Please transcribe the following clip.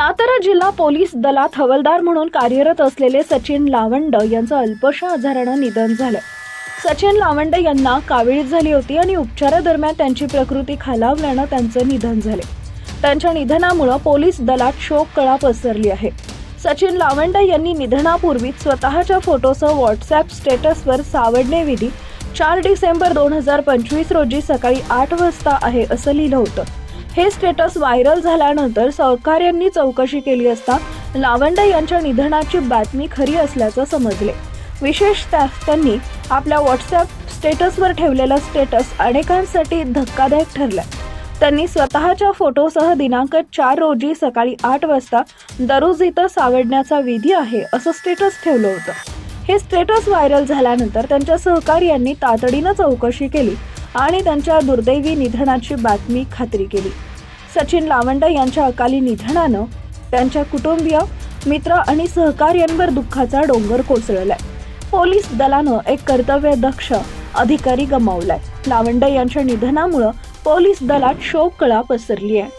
सातारा जिल्हा पोलीस दलात हवालदार म्हणून कार्यरत असलेले सचिन लावंड यांचं अल्पशा आजारानं निधन झालं. सचिन लावंड यांना कावीळ झाली होती आणि उपचारादरम्यान त्यांची प्रकृती खालावल्यानं त्यांचं निधन झाले. त्यांच्या निधनामुळं पोलीस दलात शोककळा पसरली आहे. सचिन लावंड यांनी निधनापूर्वी स्वतःच्या फोटोसह व्हॉट्सअप स्टेटसवर सावडणे विधी चार डिसेंबर दोन हजार पंचवीस रोजी सकाळी आठ वाजता आहे असं लिहिलं होतं. हे स्टेटस व्हायरल झाल्यानंतर सहकार्यांनी चौकशी केली असता लावंडे यांच्या निधनाची बातमी खरी असल्याचं समजले. विशेषतः त्यांनी आपल्या व्हॉट्सअप स्टेटसवर ठेवलेला स्टेटस अनेकांसाठी धक्कादायक ठरला. त्यांनी स्वतःच्या फोटोसह दिनांक चार रोजी सकाळी आठ वाजता दररोज इथं सावडण्याचा विधी आहे असं स्टेटस ठेवलं होतं. हे स्टेटस व्हायरल झाल्यानंतर त्यांच्या सहकार्यांनी तातडीनं चौकशी केली. आणि त्यांच्या दुर्दैवी निधनाची बातमी खात्री केली. सचिन लावंड यांच्या अकाली निधनानं त्यांच्या कुटुंबीय मित्र आणि सहकार्यांवर दुःखाचा डोंगर कोसळलाय. पोलीस दलानं एक कर्तव्यदक्ष अधिकारी गमावलाय. लावंड यांच्या निधनामुळं पोलीस दलात शोककळा पसरली आहे